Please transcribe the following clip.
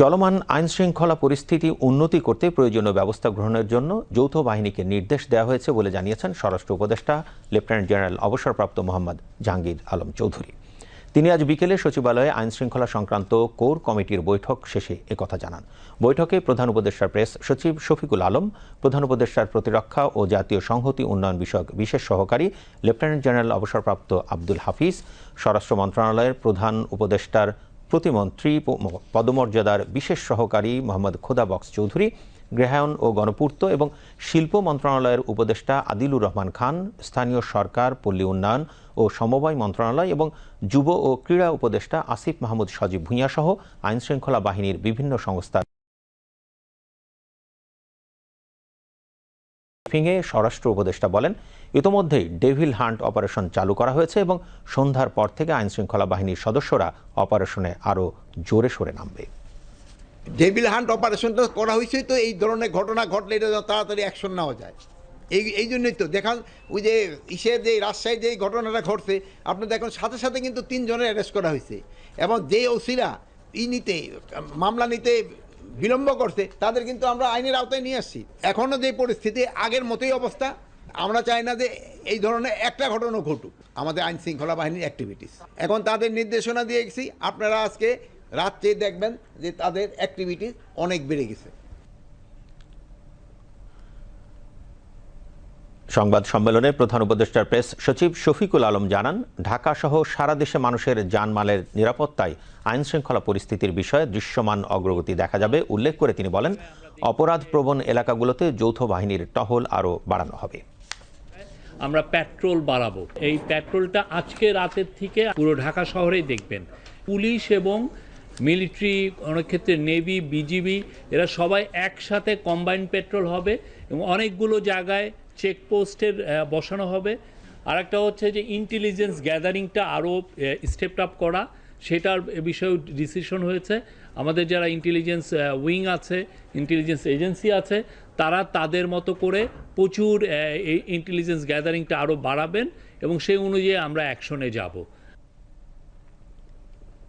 চলমান আইন শৃঙ্খলা পরিস্থিতি উন্নতি করতে প্রয়োজনীয় ব্যবস্থা গ্রহণের জন্য যৌথ বাহিনীকে নির্দেশ দেওয়া হয়েছে বলে জানিয়েছেন স্বরাষ্ট্র উপদেষ্টা লেফটেন্যান্ট জেনারেল অবসরপ্রাপ্ত মোহাম্মদ জাহাঙ্গীর আলম চৌধুরী। তিনি আজ বিকেলে সচিবালয়ে আইন শৃঙ্খলা সংক্রান্ত কোর কমিটির বৈঠক শেষে একথা জানান। বৈঠকে প্রধান উপদেষ্টার প্রেস সচিব শফিকুল আলম, প্রধান উপদেষ্টার প্রতিরক্ষা ও জাতীয় সংহতি উন্নয়ন বিষয়ক বিশেষ সহকারী লেফটেন্যান্ট জেনারেল অবসরপ্রাপ্ত আব্দুল হাফিজ, স্বরাষ্ট্র মন্ত্রণালয়ের প্রধান উপদেষ্টার প্রতিমন্ত্রী পদমর্যাদার বিশেষ সহকারী মোহাম্মদ খোদা বক্স চৌধুরী, গৃহায়ন ও গণপূর্ত এবং শিল্প মন্ত্রণালয়ের উপদেষ্টা আদিলুর রহমান খান, স্থানীয় সরকার, পল্লী উন্নয়ন ও সমবায় মন্ত্রণালয় এবং যুব ও ক্রীড়া উপদেষ্টা আসিফ মাহমুদ সজীব ভূঁইয়া সহ আইনশৃঙ্খলা বাহিনীর বিভিন্ন সংস্থার ব্রিফিংয়ে স্বরাষ্ট্র উপদেষ্টা বলেন, ইতোমধ্যেই ডেভিল হান্ট অপারেশন চালু করা হয়েছে এবং সন্ধ্যার পর থেকে আইন শৃঙ্খলা বাহিনীর সদস্যরা অপারেশনে আরও জোরে সোরে নামবে। ডেভিল হান্ট অপারেশনটা করা হয়েছে তো, এই ধরনের ঘটনা ঘটলে এটা তাড়াতাড়ি অ্যাকশন নেওয়া যায়। এই এই জন্যই তো দেখান ওই যে ইসের যে রাজশাহীর যে ঘটনাটা ঘটছে আপনি দেখুন সাথে সাথে কিন্তু তিনজনের অ্যারেস্ট করা হয়েছে। এবং যে ওসিরা ই নিতে, মামলা নিতে বিলম্ব করছে, তাদের কিন্তু আমরা আইনের আওতায় নিয়ে আসছি। এখনও যে পরিস্থিতি, আগের মতোই অবস্থা। আমরা চাই না যে এই ধরনের একটা ঘটনা ঘটুক, আমাদের আইন শৃঙ্খলা বাহিনীর অ্যাক্টিভিটিস এখন তাদের নির্দেশনা দিয়ে গেছি আপনারা আজকে রাত্রে দেখবেন যে তাদের অ্যাক্টিভিটিস অনেক বেড়ে গেছে। সংবাদ সম্মেলনে প্রধান উপদেষ্টার প্রেস সচিব শফিকুল আলম জানান ঢাকা সহ সারা দেশে মানুষের জানমালের নিরাপত্তায় আইন শৃঙ্খলা পরিস্থিতির বিষয়ে দৃশ্যমান অগ্রগতি দেখা যাবে, উল্লেখ করে তিনি বলেন অপরাধ প্রবণ এলাকাগুলোতে যৌথ বাহিনীর টহল আরও বাড়ানো হবে। আমরা পেট্রোল বাড়াবো। এই পেট্রোলটা আজকে রাতের থেকে পুরো ঢাকা শহরেই দেখবেন। পুলিশ এবং মিলিটারি অনেক ক্ষেত্রে নেভি, বিজিবি, এরা সবাই একসাথে কম্বাইন পেট্রোল হবে এবং অনেকগুলো জায়গায় চেকপোস্টের বসানো হবে। আর একটা হচ্ছে যে ইন্টেলিজেন্স গ্যাদারিংটা আরও স্টেপ আপ করা, সেটার বিষয়েও ডিসিশন হয়েছে। আমাদের যারা ইন্টেলিজেন্স উইং আছে ইন্টেলিজেন্স এজেন্সি আছে, তারা তাদের মতো করে প্রচুর এই ইন্টেলিজেন্স গ্যাদারিংটা আরও বাড়াবেন এবং সেই অনুযায়ী আমরা অ্যাকশনে যাব।